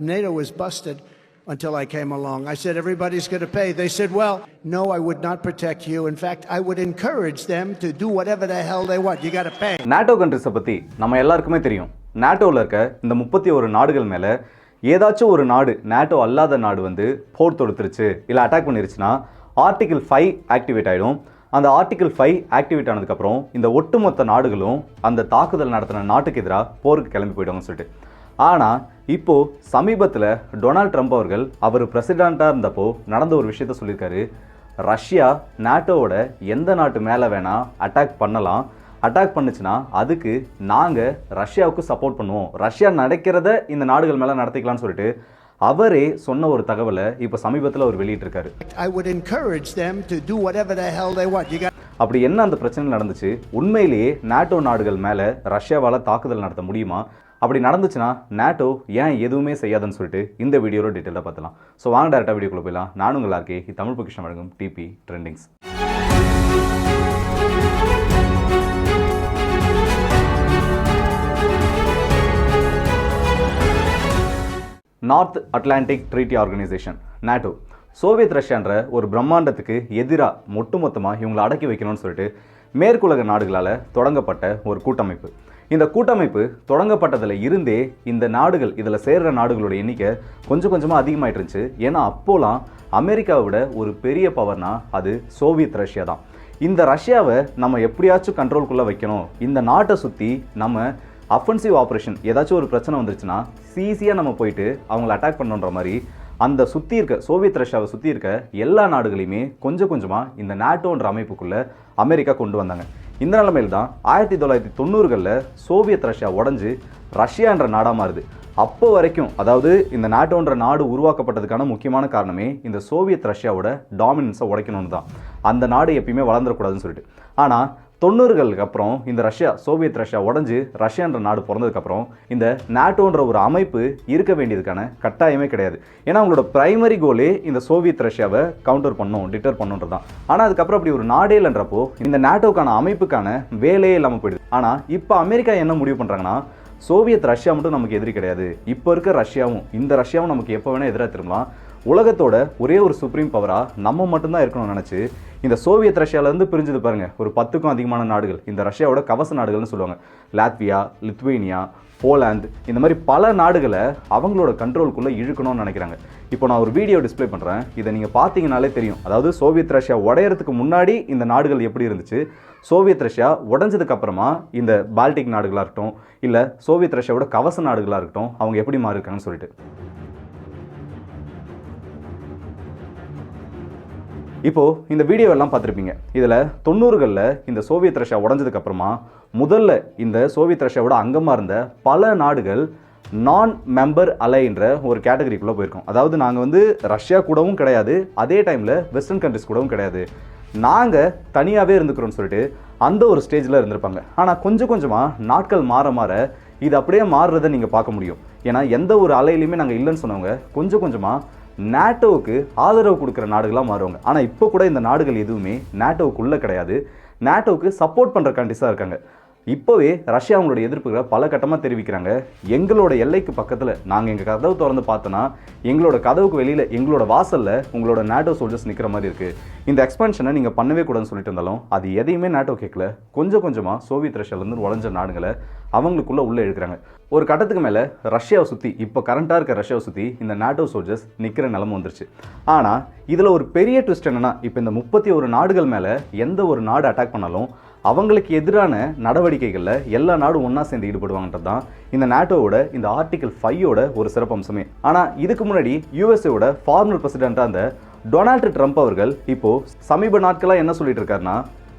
NATO was busted until I came along. I said, everybody's going to pay. They said, well, no, I would not protect you. In fact, I would encourage them to do whatever the hell they want. You got to pay. NATO கண்ட்ரிஸை பற்றி நம்ம எல்லாருக்குமே தெரியும் நாட்டோவில் இருக்க இந்த முப்பத்தி ஒரு நாடுகள் மேலே ஏதாச்சும் ஒரு நாடு நாட்டோ அல்லாத நாடு வந்து போர் தொடுத்துருச்சு இல்லை அட்டாக் பண்ணிருச்சுன்னா ஆர்டிகிள் ஃபைவ் ஆக்டிவேட் ஆகிடும் அந்த ஆர்டிகிள் ஃபைவ் ஆக்டிவேட் ஆனதுக்கப்புறம் இந்த ஒட்டுமொத்த நாடுகளும் அந்த தாக்குதல் நடத்தின நாட்டுக்கு எதிராக போருக்கு கிளம்பி போயிடுவாங்கன்னு சொல்லிட்டு ஆனால் இப்போ சமீபத்தில் டொனால்ட் ட்ரம்ப் அவர்கள் அவர் பிரசிடெண்ட்டாக இருந்தப்போ நடந்த ஒரு விஷயத்த சொல்லியிருக்காரு. ரஷ்யா நாட்டோவோட எந்த நாட்டு மேலே வேணால் அட்டாக் பண்ணலாம். அட்டாக் பண்ணுச்சுன்னா அதுக்கு நாங்கள் ரஷ்யாவுக்கு சப்போர்ட் பண்ணுவோம். ரஷ்யா நடக்கிறத இந்த நாடுகள் மேலே நடத்திக்கலாம்னு சொல்லிட்டு அவரே சொன்ன ஒரு தகவலை இப்போ சமீபத்தில் அவர் வெளியிட்டிருக்காரு. அப்படி என்ன அந்த பிரச்சனை நடந்துச்சு? உண்மையிலேயே நாட்டோ நாடுகள் மேலே ரஷ்யாவால் தாக்குதல் நடத்த முடியுமா? அப்படி நடந்துச்சுன்னா நாட்டோ ஏன் எதுவுமே செய்யாதுன்னு சொல்லிட்டு இந்த வீடியோவில் டீட்டெயிலாக பார்த்துலாம். ஸோ வாங்க டேரெக்டாக வீடியோக்குள்ளே போயிடலாம். நானும் உங்கள் ஆர்கே தமிழ் பொக்கிஷன் வழங்கும் DP trendings North Atlantic treaty organisation NATO Soviet ரஷ்யான்ற ஒரு பிரம்மாண்டத்துக்கு எதிராக ஒட்டுமொத்தமாக இவங்களை அடக்கி வைக்கணும்னு சொல்லிட்டு மேற்குலக நாடுகளால் தொடங்கப்பட்ட ஒரு கூட்டமைப்பு. இந்த கூட்டமைப்பு தொடங்கப்பட்டதில் இருந்தே இந்த நாடுகள் இதில் சேர்கிற நாடுகளோட எண்ணிக்கை கொஞ்சம் கொஞ்சமாக அதிகமாயிட்டு இருந்துச்சு ஏன்னா அப்போலாம் அமெரிக்காவை விட ஒரு பெரிய பவர்னா அது சோவியத் ரஷ்யா தான். இந்த ரஷ்யாவை நம்ம எப்படியாச்சும் கண்ட்ரோல்குள்ளே வைக்கணும். இந்த நாட்டை சுற்றி நம்ம அஃபென்சிவ் ஆப்ரேஷன் ஏதாச்சும் ஒரு பிரச்சனை வந்துருச்சுன்னா ஈஸியாக நம்ம போயிட்டு அவங்கள அட்டாக் பண்ணுன்ற மாதிரி அந்த சுற்றி இருக்க சோவியத் ரஷ்யாவை சுற்றி இருக்க எல்லா நாடுகளையுமே கொஞ்சம் கொஞ்சமாக இந்த நாட்டோன்ற அமைப்புக்குள்ளே அமெரிக்கா கொண்டு வந்தாங்க. இந்த நிலைமையில் தான் ஆயிரத்தி தொள்ளாயிரத்தி தொண்ணூறுகளில் சோவியத் ரஷ்யா உடஞ்சு ரஷ்யான்ற நாடாக மாறுது. அப்போ வரைக்கும் அதாவது இந்த நாட்டோன்ற நாடு உருவாக்கப்பட்டதுக்கான முக்கியமான காரணமே இந்த சோவியத் ரஷ்யாவோட டாமினன்ஸை உடைக்கணும்னு தான். அந்த நாடு எப்பயுமே வளர்ந்துடக்கூடாதுன்னு சொல்லிட்டு. ஆனால் தொண்ணூறுகளுக்கு அப்புறம் இந்த ரஷ்யா சோவியத் ரஷ்யா உடஞ்சி ரஷ்யான்ற நாடு பிறந்ததுக்கப்புறம் இந்த நாட்டோன்ற ஒரு அமைப்பு இருக்க வேண்டியதுக்கான கட்டாயமே கிடையாது. ஏன்னா அவங்களோட பிரைமரி கோலே இந்த சோவியத் ரஷ்யாவை கவுண்டர் பண்ணும் டிட்டர் பண்ணுன்றது தான். ஆனால் அதுக்கப்புறம் அப்படி ஒரு நாடே இல்லைன்றப்போ இந்த நாட்டோக்கான அமைப்புக்கான வேலையே இல்லாமல் போயிடுது. ஆனால் இப்போ அமெரிக்கா என்ன முடிவு பண்ணுறாங்கன்னா சோவியத் ரஷ்யா மட்டும் நமக்கு எதிரி கிடையாது. இப்போ இருக்க ரஷ்யாவும் இந்த ரஷ்யாவும் நமக்கு எப்போ வேணால் எதிராக திரும்பலாம். உலகத்தோட ஒரே ஒரு சுப்ரீம் பவராக நம்ம மட்டும்தான் இருக்கணும்னு நினச்சி இந்த சோவியத் ரஷ்யாவிலேருந்து பிரிஞ்சது பாருங்க. ஒரு பத்துக்கும் அதிகமான நாடுகள். இந்த ரஷ்யாவோட கவச நாடுகள்னு சொல்லுவாங்க. லாத்வியா லித்வேனியா போலாந்து இந்த மாதிரி பல நாடுகளை அவங்களோட கண்ட்ரோலுக்குள்ளே இழுக்கணும்னு நினைக்கிறாங்க. இப்போ நான் ஒரு வீடியோ டிஸ்ப்ளே பண்ணுறேன் இதை நீங்கள் பார்த்தீங்கனாலே தெரியும். அதாவது சோவியத் ரஷ்யா உடையறதுக்கு முன்னாடி இந்த நாடுகள் எப்படி இருந்துச்சு? சோவியத் ரஷ்யா உடஞ்சதுக்கப்புறமா இந்த பால்டிக் நாடுகளாக இருக்கட்டும் இல்லை சோவியத் ரஷ்யாவோட கவச நாடுகளாக இருக்கட்டும் அவங்க எப்படி மாறிருக்காங்கன்னு சொல்லிட்டு. இப்போது இந்த வீடியோ எல்லாம் பார்த்துருப்பீங்க. இதில் தொண்ணூறுகளில் இந்த சோவியத் ரஷ்யா உடஞ்சதுக்கப்புறமா முதல்ல இந்த சோவியத் ரஷ்யாவோட அங்கமாக இருந்த பல நாடுகள் நான் மெம்பர் அலைன்ற ஒரு கேட்டகரிக்குள்ளே போயிருக்கோம். அதாவது நாங்கள் வந்து ரஷ்யா கூடவும் கிடையாது அதே டைமில் வெஸ்டர்ன் கண்ட்ரிஸ் கூடவும் கிடையாது. நாங்கள் தனியாகவே இருந்துக்கிறோம்னு சொல்லிட்டு அந்த ஒரு ஸ்டேஜில் இருந்திருப்பாங்க. ஆனால் கொஞ்சம் கொஞ்சமாக நாட்கள் மாற மாற இது அப்படியே மாறுறதை நீங்கள் பார்க்க முடியும். ஏன்னா எந்த ஒரு அலையிலையுமே நாங்கள் இல்லைன்னு சொன்னவங்க கொஞ்சம் கொஞ்சமாக நேட்டோவுக்கு ஆதரவு கொடுக்குற நாடுகளாக மாறுவாங்க. ஆனால் இப்போ கூட இந்த நாடுகள் எதுவுமே நேட்டோவுக்குள்ளே கிடையாது. நேட்டோவுக்கு சப்போர்ட் பண்ணுற கண்ட்ரிஸாக இருக்காங்க. இப்போவே ரஷ்யா அவங்களோட எதிர்ப்புகளை பல கட்டமாக தெரிவிக்கிறாங்க. எங்களோட எல்லைக்கு பக்கத்தில் நாங்கள் எங்கள் கதவு திறந்து பார்த்தோன்னா எங்களோட கதவுக்கு வெளியில் எங்களோட வாசலில் உங்களோட நாட்டோ சோல்ஜர்ஸ் நிற்கிற மாதிரி இருக்குது இந்த எக்ஸ்பென்ஷனை நீங்கள் பண்ணவே கூடாதுன்னு சொல்லிட்டு இருந்தாலும் அது எதையுமே நாட்டோ கேட்கல கொஞ்சம் கொஞ்சமாக சோவியத் ரஷ்யாவிலேருந்து உழைஞ்ச நாடுகளை அவங்களுக்குள்ளே உள்ளே இழுக்கிறாங்க. ஒரு கட்டத்துக்கு மேலே ரஷ்யாவை சுற்றி இப்போ கரண்ட்டாக இருக்க ரஷ்யாவை சுற்றி இந்த நாட்டோ சோல்ஜர்ஸ் நிற்கிற நிலம வந்துருச்சு. ஆனால் இதில் ஒரு பெரிய ட்விஸ்ட் என்னென்னா இப்போ இந்த முப்பத்தி ஒரு நாடுகள் மேலே எந்த ஒரு நாடு அட்டாக் பண்ணாலும் அவங்களுக்கு எதிரான நடவடிக்கைகளில் எல்லா நாடும் ஒன்றா சேர்ந்து ஈடுபடுவாங்கன்றது தான் இந்த நாட்டோவோட இந்த ஆர்டிகல் ஃபைவோட ஒரு சிறப்பம்சமே ஆனால் இதுக்கு முன்னாடி யூஎஸ்ஏவோட ஃபார்மர் பிரசிடெண்ட்டாக அந்த டொனால்டு ட்ரம்ப் அவர்கள் இப்போது சமீப நாட்களாக என்ன சொல்லிட்டு இருக்காருன்னா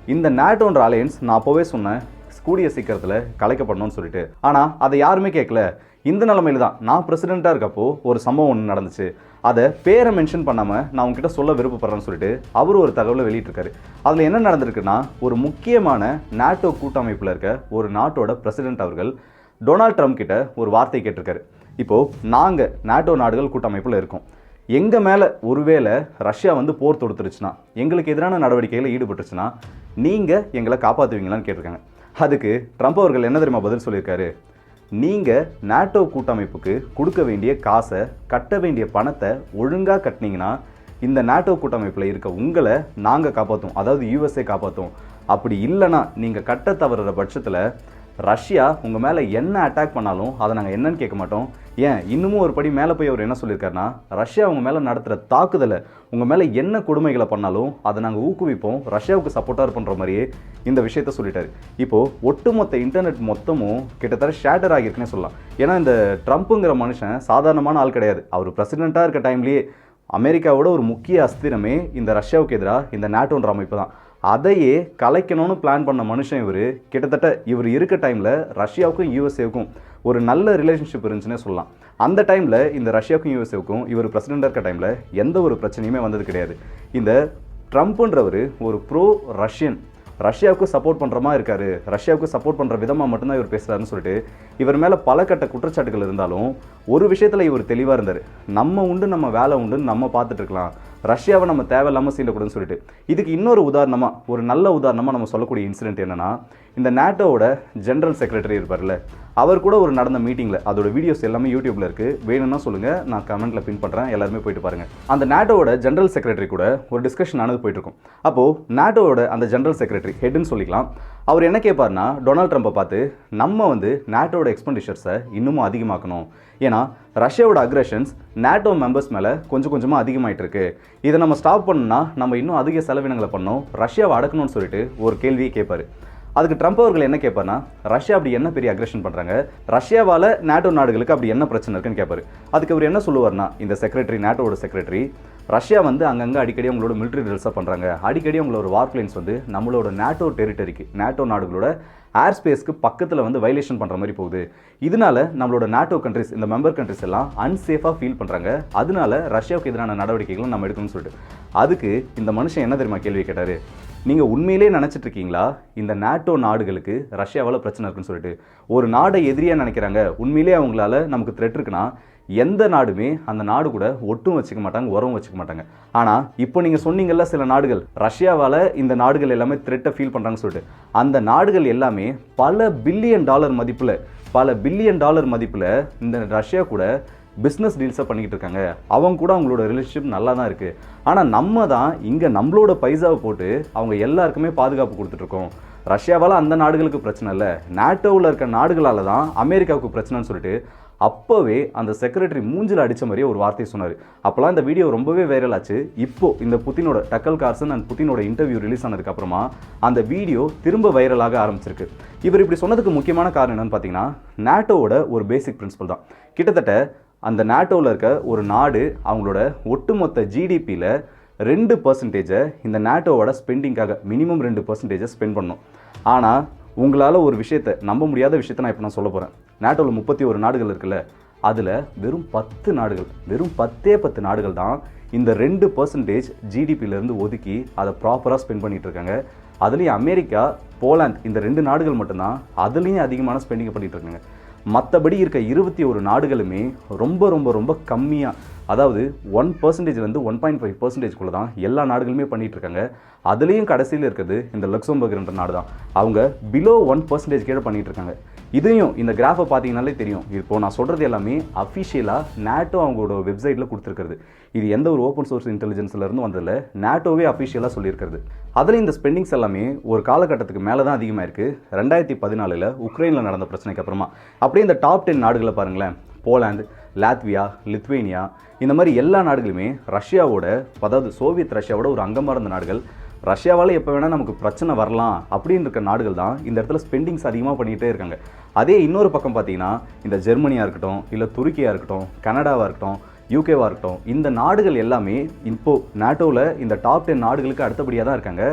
இந்த நாட்டோன்ற அலையன்ஸ் நான் அப்போவே சொன்னேன் கூடிய சீக்கிரத்தில் கலைக்கப்படணும்னு சொல்லிட்டு. ஆனால் அதை யாருமே கேட்கல இந்த நிலமையில தான் நான் பிரசிடெண்ட்டாக இருக்கப்போ ஒரு சம்பவம் ஒன்று நடந்துச்சு. அதை பேரை மென்ஷன் பண்ணாமல் நான் உங்ககிட்ட சொல்ல விருப்பப்படுறேன்னு சொல்லிட்டு அவர் ஒரு தகவலை வெளியிட்டிருக்காரு. அதில் என்ன நடந்திருக்குன்னா ஒரு முக்கியமான நாட்டோ கூட்டமைப்பில் இருக்க ஒரு நாட்டோட பிரசிடென்ட் அவர்கள் டொனால்ட் ட்ரம்ப் கிட்ட ஒரு வார்த்தை கேட்டிருக்காரு. இப்போது நாங்கள் நாட்டோ நாடுகள் கூட்டமைப்பில் இருக்கோம். எங்கள் மேலே ஒருவேளை ரஷ்யா வந்து போர் தொடுத்துருச்சுன்னா எங்களுக்கு எதிரான நடவடிக்கையில் ஈடுபட்டுருச்சுன்னா நீங்கள் எங்களை காப்பாற்றுவீங்களான்னு கேட்டிருக்காங்க. அதுக்கு ட்ரம்ப் அவர்கள் என்ன தெரியுமா பதில் சொல்லியிருக்காரு? நீங்கள் நாட்டோ கூட்டமைப்புக்கு கொடுக்க வேண்டிய காசை கட்ட வேண்டிய பணத்தை ஒழுங்காக கட்டினீங்கன்னா இந்த நாட்டோ கூட்டமைப்பில் இருக்க உங்களை நாங்கள் காப்பாற்றுவோம் அதாவது யூஎஸ்ஏ காப்பாற்றுவோம் அப்படி இல்லைன்னா நீங்கள் கட்ட தவறுற பட்சத்தில் ரஷ்யா உங்கள் மேலே என்ன அட்டாக் பண்ணாலும் அதை நாங்கள் என்னன்னு கேட்க மாட்டோம். ஏன்? இன்னமும் ஒரு படி மேலே போய் அவர் என்ன சொல்லியிருக்காருன்னா ரஷ்யா உங்கள் மேலே நடத்துகிற தாக்குதலை உங்கள் மேலே என்ன கொடுமைகளை பண்ணாலும் அதை நாங்கள் ஊக்குவிப்போம். ரஷ்யாவுக்கு சப்போர்ட்டாக பண்ணுற மாதிரியே இந்த விஷயத்த சொல்லிட்டாரு. இப்போது ஒட்டுமொத்த இன்டர்நெட் மொத்தமும் கிட்டத்தட்ட ஷேட்டர் ஆகியிருக்குன்னே சொல்லலாம். ஏன்னா இந்த ட்ரம்ப்புங்கிற மனுஷன் சாதாரணமான ஆள் கிடையாது. அவர் பிரசிடெண்ட்டாக இருக்க டைம்லேயே அமெரிக்காவோட ஒரு முக்கிய அஸ்திரமே இந்த ரஷ்யாவுக்கு எதிராக இந்த நாட்டோன்ற அமைப்பு தான். அதையே கலைக்கணும்னு பிளான் பண்ண மனுஷன் இவர். கிட்டத்தட்ட இவர் இருக்க டைமில் ரஷ்யாவுக்கும் யூஎஸ்ஏவுக்கும் ஒரு நல்ல ரிலேஷன்ஷிப் இருந்துச்சுன்னே சொல்லலாம். அந்த டைமில் இந்த ரஷ்யாவுக்கும் யூஎஸ்ஏவுக்கும் இவர் பிரசிடெண்டாக இருக்க டைமில் எந்த ஒரு பிரச்சனையுமே வந்தது கிடையாது. இந்த ட்ரம்ப்புன்றவர் ஒரு ப்ரோ ரஷ்யன் ரஷ்யாவுக்கு சப்போர்ட் பண்ணுற மாதிரி இருக்காரு. ரஷ்யாவுக்கு சப்போர்ட் பண்ணுற விதமாக மட்டும்தான் இவர் பேசுகிறாருன்னு சொல்லிட்டு இவர் மேலே பல கட்ட குற்றச்சாட்டுகள் இருந்தாலும் ஒரு விஷயத்தில் இவர் தெளிவாக இருந்தார். நம்ம உண்டு நம்ம வேலை உண்டுன்னு நம்ம பார்த்துட்டு இருக்கலாம். ரஷ்யாவை நம்ம தேவையில்லாமல் சீண்டக்கூடாதுன்னு சொல்லிட்டு. இதுக்கு இன்னொரு உதாரணமாக ஒரு நல்ல உதாரணமாக நம்ம சொல்லக்கூடிய இன்சிடென்ட் என்னென்னா இந்த நேட்டோவோட ஜென்ரல் செக்ரட்டரி இருப்பார்ல அவர் கூட ஒரு நடந்த மீட்டிங்கில் அதோட வீடியோஸ் எல்லாமே யூடியூப்பில் இருக்குது வேணும்னா சொல்லுங்கள் நான் கமெண்ட்டில் பின் பண்ணுறேன் எல்லாருமே போயிட்டு பாருங்கள் அந்த நாட்டோவோட ஜென்ரல் செக்ரட்டரி கூட ஒரு டிஸ்கஷன் ஆனது போயிட்டுருக்கும். அப்போது நேட்டோவோட நாட்டோவோட அந்த ஜென்ரல் செக்ரட்டரி ஹெட்னு சொல்லிக்கலாம். அவர் என்ன கேட்பார்னா டொனால்ட் ட்ரம்ப்பை பார்த்து நம்ம வந்து நாட்டோட எக்ஸ்பெண்டிச்சர்ஸை இன்னமும் அதிகமாக்கணும். ஏன்னா ரஷ்யாவோட அக்ரஷன்ஸ் நாட்டோ மெம்பர்ஸ் மேலே கொஞ்சம் கொஞ்சமாக அதிகமாகிட்டு இருக்கு இதை நம்ம ஸ்டாப் பண்ணோம்னா நம்ம இன்னும் அதிக செலவினங்களை பண்ணோம் ரஷ்யாவை அடக்கணும்னு சொல்லிட்டு ஒரு கேள்வியை கேட்பாரு அதுக்கு ட்ரம்ப் அவர்கள் என்ன கேட்பார்னா ரஷ்யா அப்படி என்ன பெரிய அக்ரெஷன் பண்ணுறாங்க ரஷ்யாவால் நேட்டோ நாடுகளுக்கு அப்படி என்ன பிரச்சனை இருக்குன்னு கேட்பாரு அதுக்கு அவர் என்ன சொல்லுவார்னா இந்த செக்ரட்டரி நாட்டோட செக்ரட்டரி ரஷ்யா வந்து அங்கங்கே அடிக்கடி அவங்களோட மிலிட்ரி ட்ரில்ஸாக பண்ணுறாங்க அடிக்கடி அவங்களோட வார் பிளேன்ஸ் வந்து நம்மளோட நேட்டோ டெரிட்டரிக்கு நேட்டோ நாடுகளோட ஏர் ஸ்பேஸ்க்கு பக்கத்தில் வந்து வைலேஷன் பண்ணுற மாதிரி போகுது. இதனால நம்மளோட நாட்டோ கண்ட்ரிஸ் இந்த மெம்பர் கண்ட்ரிஸ் எல்லாம் அன்சேஃபாக ஃபீல் பண்ணுறாங்க அதனால ரஷ்யாவுக்கு எதிரான நடவடிக்கைகளை நம்ம எடுக்கணும்னு சொல்லிட்டு. அதுக்கு இந்த மனுஷன் என்ன தெரியுமா கேள்வி கேட்டார்? நீங்கள் உண்மையிலே நினச்சிட்டு இருக்கீங்களா? இந்த நாட்டோ நாடுகளுக்கு ரஷ்யாவால் பிரச்சனை இருக்குன்னு சொல்லிட்டு. ஒரு நாடை எதிரியாக நினைக்கிறாங்க. உண்மையிலே அவங்களால நமக்கு த்ரெட் இருக்குன்னா எந்த நாடுமே அந்த நாடு கூட ஒட்டும் வச்சுக்க மாட்டாங்க உரம் வச்சுக்க மாட்டாங்க. ஆனால் இப்போ நீங்கள் சொன்னீங்கல்ல சில நாடுகள் ரஷ்யாவால் இந்த நாடுகள் எல்லாமே த்ரெட்டை ஃபீல் பண்ணுறாங்கன்னு சொல்லிட்டு அந்த நாடுகள் எல்லாமே பல பில்லியன் டாலர் மதிப்பில் பல பில்லியன் டாலர் மதிப்பில் இந்த ரஷ்யா கூட பிஸ்னஸ் டீல்ஸை பண்ணிக்கிட்டு இருக்காங்க. அவங்க கூட அவங்களோட ரிலேஷன்ஷிப் நல்லா தான் இருக்குது ஆனால் நம்ம தான் இங்கே நம்மளோட பைசாவை போட்டு அவங்க எல்லாருக்குமே பாதுகாப்பு கொடுத்துட்ருக்கோம் ரஷ்யாவால் அந்த நாடுகளுக்கு பிரச்சனை இல்லை. நாட்டோவில் இருக்க நாடுகளால் தான் அமெரிக்காவுக்கு பிரச்சனைன்னு சொல்லிட்டு அப்போவே அந்த செக்ரட்டரி மூஞ்சில் அடித்த மாதிரியே ஒரு வார்த்தையை சொன்னார். அப்போலாம் இந்த வீடியோ ரொம்பவே வைரல் ஆச்சு. இப்போ இந்த புத்தினோட டக்கல் கார்சன் அண்ட் புத்தினோட இன்டர்வியூ ரிலீஸ் ஆனதுக்கப்புறமா அந்த வீடியோ திரும்ப வைரலாக ஆரம்பிச்சிருக்கு. இவர் இப்படி சொன்னதுக்கு முக்கியமான காரணம் என்னன்னு பார்த்தீங்கன்னா நாட்டோவோட ஒரு பேசிக் பிரின்சிபல் தான். கிட்டத்தட்ட அந்த நாட்டோவில் இருக்க ஒரு நாடு அவங்களோட ஒட்டுமொத்த ஜிடிபியில் ரெண்டு பர்சன்டேஜை இந்த நாட்டோவோட ஸ்பெண்டிங்காக மினிமம் ரெண்டு பர்சன்டேஜை ஸ்பெண்ட் பண்ணும். ஆனால் உங்களால் ஒரு விஷயத்தை நம்ப முடியாத விஷயத்தை நான் இப்போ நான் சொல்ல போகிறேன் நாட்டோவில் முப்பத்தி ஒரு நாடுகள் இருக்குல்ல அதில் வெறும் பத்து நாடுகள் வெறும் பத்தே பத்து நாடுகள் தான் இந்த ரெண்டு பர்சன்டேஜ் ஜிடிபியிலேருந்து ஒதுக்கி அதை ப்ராப்பராக ஸ்பெண்ட் பண்ணிகிட்டு இருக்காங்க. அதுலேயும் அமெரிக்கா போலாந்து இந்த ரெண்டு நாடுகள் மட்டும்தான் அதுலேயும் அதிகமான ஸ்பெண்டிங் பண்ணிகிட்டு இருக்காங்க. மற்றபடி இருக்க இருபத்தி ஒரு நாடுகளுமே ரொம்ப ரொம்ப ரொம்ப கம்மியாக அதாவது ஒன் பர்சன்டேஜ்லேருந்து ஒன் பாயிண்ட் ஃபைவ் பர்சன்டேஜ்குள்ளே தான் எல்லா நாடுகளுமே பண்ணிகிட்ருக்காங்க இருக்காங்க. அதுலேயும் கடைசியில் இருக்கிறது இந்த லக்சம்பர்க்ன்ற நாடு தான் அவங்க பிலோ ஒன் பர்சன்டேஜ் கீழே பண்ணிகிட்ருக்காங்க இருக்காங்க. இதையும் இந்த கிராஃபை பார்த்தீங்கனாலே தெரியும். இப்போ நான் சொல்கிறது எல்லாமே அஃபிஷியலாக நேட்டோ அவங்களோட வெப்சைட்டில் கொடுத்துருக்கிறது. இது எந்த ஒரு ஓப்பன் சோர்ஸ் இன்டெலிஜென்ஸ்லேருந்து வந்ததில்ல. நேட்டோவே அஃபிஷியலாக சொல்லியிருக்கிறது. அதில் இந்த ஸ்பெண்டிங்ஸ் எல்லாமே ஒரு காலகட்டத்துக்கு மேலே தான் அதிகமாக இருக்குது ரெண்டாயிரத்தி பதினாலில் உக்ரைனில் நடந்த பிரச்சனைக்கு அப்புறமா. அப்படியே இந்த டாப் டென் நாடுகளை பாருங்களேன். போலாந்து லாத்வியா லித்வேனியா இந்த மாதிரி எல்லா நாடுகளுமே ரஷ்யாவோட அதாவது சோவியத் ரஷ்யாவோட ஒரு அங்கமாக இருந்த நாடுகள். ரஷ்யாவால் எப்போ வேணால் நமக்கு பிரச்சனை வரலாம் அப்படின்னு இருக்க நாடுகள் தான் இந்த இடத்துல ஸ்பெண்டிங்ஸ் அதிகமாக பண்ணிகிட்டே இருக்காங்க. அதே இன்னொரு பக்கம் பார்த்தீங்கன்னா இந்த ஜெர்மனியாக இருக்கட்டும் இல்லை துருக்கியாக இருக்கட்டும் கனடாவாக இருக்கட்டும் யூகேவாக இருக்கட்டும் இந்த நாடுகள் எல்லாமே இப்போது நாட்டோவில் இந்த டாப் டென் நாடுகளுக்கு அடுத்தபடியாக தான் இருக்காங்க.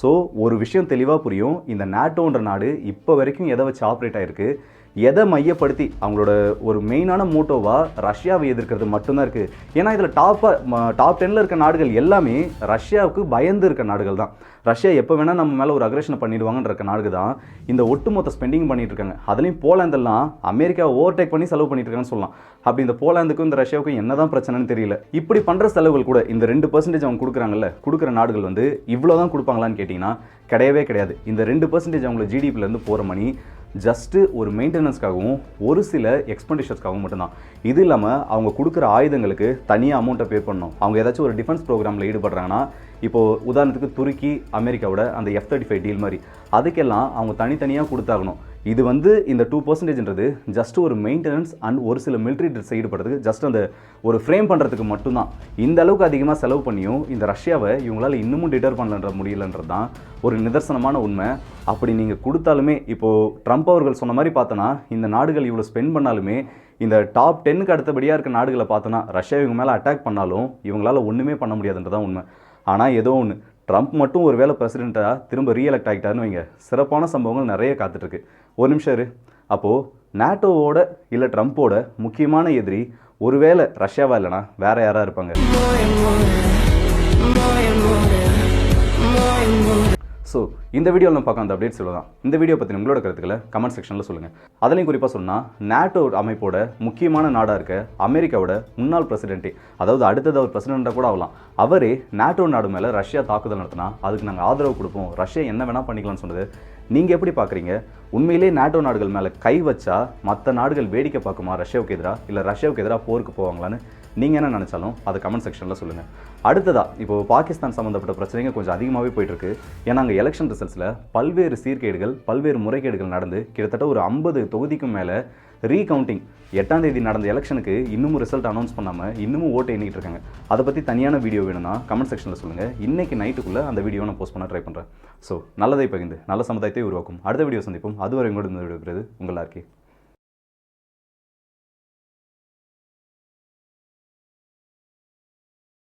ஸோ ஒரு விஷயம் தெளிவாக புரியும். இந்த நாட்டோன்ற நாடு இப்போ வரைக்கும் எதை வச்சு ஆப்ரேட் ஆகிருக்கு எதை மையப்படுத்தி அவங்களோட ஒரு மெயினான மோட்டோவாக ரஷ்யாவை எதிர்க்கிறது மட்டும்தான் இருக்குது ஏன்னா இதில் டாப்பாக டாப் டென்னில் இருக்க நாடுகள் எல்லாமே ரஷ்யாவுக்கு பயந்து இருக்க நாடுகள் தான். ரஷ்யா எப்போ வேணால் நம்ம மேலே ஒரு அக்ரஷனை பண்ணிடுவாங்கன்ற நாடு தான் இந்த ஒட்டுமொத்த ஸ்பெண்டிங் பண்ணிட்டு இருக்காங்க. அதுலேயும் போலாந்தெல்லாம் அமெரிக்கா ஓவர்டேக் பண்ணி செலவு பண்ணிட்டு இருக்காங்கன்னு சொல்லலாம். அப்படி இந்த போலாந்துக்கும் இந்த ரஷ்யாவுக்கும் என்னதான் பிரச்சனைன்னு தெரியல. இப்படி பண்ணுற செலவுகள் கூட இந்த ரெண்டு பர்சன்டேஜ் அவங்க கொடுக்குறாங்கல்ல கொடுக்குற நாடுகள் வந்து இவ்வளோ தான் கொடுப்பாங்களான்னு கேட்டிங்கன்னா கிடையவே கிடையாது. இந்த ரெண்டு பர்சன்டேஜ் அவங்களோட ஜிடிபிலேருந்து போகிற மணி ஜஸ்ட்டு ஒரு மெயின்டெனன்ஸ்க்காகவும் ஒரு சில எக்ஸ்பெண்டிச்சர்ஸ்க்காகவும் மட்டும்தான். இது இல்லாமல் அவங்க கொடுக்குற ஆயுதங்களுக்கு தனியாக அமௌண்ட்டை பே பண்ணணும். அவங்க ஏதாச்சும் ஒரு டிஃபென்ஸ் ப்ரோக்ராமில் ஈடுபடுறாங்கன்னா இப்போது உதாரணத்துக்கு துருக்கி அமெரிக்காவோட அந்த எஃப் தேர்ட்டி ஃபைவ் டீல் மாதிரி அதுக்கெல்லாம் அவங்க தனித்தனியாக கொடுத்தாகணும். இது வந்து இந்த டூ பர்சன்டேஜ்ன்றது ஜஸ்ட் ஒரு மெயின்டெனன்ஸ் அண்ட் ஒரு சில மிலிட்ரி ட்ரெஸ் ஈடுபடுறதுக்கு ஜஸ்ட் அந்த ஒரு ஃப்ரேம் பண்ணுறதுக்கு மட்டும்தான். இந்த அளவுக்கு அதிகமாக செலவு பண்ணியும் இந்த ரஷ்யாவை இவங்களால் இன்னமும் டிட்டர் பண்ணலன்ற முடியலன்றது தான் ஒரு நிதர்சனமான உண்மை. அப்படி நீங்கள் கொடுத்தாலுமே இப்போது ட்ரம்ப் அவர்கள் சொன்ன மாதிரி பார்த்தோன்னா இந்த நாடுகள் இவ்வளோ ஸ்பெண்ட் பண்ணாலுமே இந்த டாப் டென்னுக்கு அடுத்தபடியாக இருக்க நாடுகளை பார்த்தோன்னா ரஷ்யா இவங்க மேலே அட்டாக் பண்ணாலும் இவங்களால ஒன்றுமே பண்ண முடியாதுன்றதான் உண்மை. ஆனால் ஏதோ ஒன்று ட்ரம்ப் மட்டும் ஒரு வேளை பிரசிடெண்ட்டாக திரும்ப ரீஎலெக்ட் ஆகிட்டாருன்னு வைங்க. சிறப்பான சம்பவங்கள் நிறைய காத்துட்ருக்கு. ஒரு நிமிஷம் இரு. அப்போது நேட்டோவோட இல்லை ட்ரம்ப்போட முக்கியமான எதிரி ஒருவேளை ரஷ்யாவா இல்லைனா வேறு யாராக இருப்பாங்க? ஸோ இந்த வீடியோவில் நம்ம பார்க்க அந்த அப்டேட்ஸ் தான் இந்த வீடியோ பற்றி உங்களோட கருத்துக்களை கமெண்ட் செக்ஷனில் சொல்லுங்கள் அதுலேயும் குறிப்பாக சொன்னால் நேட்டோ அமைப்போட முக்கியமான நாடாக இருக்க அமெரிக்காவோட முன்னாள் பிரசிடென்ட்டே அதாவது அடுத்தது அவர் பிரசிடெண்ட்டாக கூட ஆகலாம். அவரே நேட்டோ நாடு மேலே ரஷ்யா தாக்குதல் நடத்தினா அதுக்கு நாங்கள் ஆதரவு கொடுப்போம். ரஷ்யா என்ன வேணால் பண்ணிக்கலாம்னு சொன்னது. நீங்கள் எப்படி பார்க்குறீங்க? உண்மையிலே நேட்டோ நாடுகள் மேலே கை வச்சா மற்ற நாடுகள் வேடிக்கை பார்க்குமா? ரஷ்யாவுக்கு எதிராக இல்லை ரஷ்யாவுக்கு எதிராக போருக்கு போவாங்களான்னு நீங்கள் என்ன நினச்சாலும் அதை கமெண்ட் செக்ஷனில் சொல்லுங்கள் அடுத்ததாக இப்போ பாகிஸ்தான் சம்மந்தப்பட்ட பிரச்சனைங்க கொஞ்சம் அதிகமாகவே போயிட்டுருக்கு. ஏன்னா அங்கே எலெக்ஷன் ரிசல்ட்ஸில் பல்வேறு சீர்கேடுகள் பல்வேறு முறைகேடுகள் நடந்து கிட்டத்தட்ட ஒரு ஐம்பது தொகுதிக்கும் மேலே ரீகவுண்டிங் எட்டாம் தேதி நடந்த எலெக்ஷனுக்கு இன்னமும் ரிசல்ட் அனௌன்ஸ் பண்ணாமல் இன்னமும் ஓட்டு எண்ணிக்கிட்டு இருக்காங்க. அதை பற்றி தனியான வீடியோ வேணும்னா கமெண்ட் செக்ஷனில் சொல்லுங்கள் இன்றைக்கி நைட்டுக்குள்ளே அந்த வீடியோ நான் போஸ்ட் பண்ண ட்ரை பண்ணுறேன் ஸோ நல்லதை பகிர்ந்து நல்ல சமுதாயத்தை உருவாக்கும். அடுத்த வீடியோ சந்திப்போம். அதுவரை உங்களோட விடுகிறது உங்கள் ஆர்கே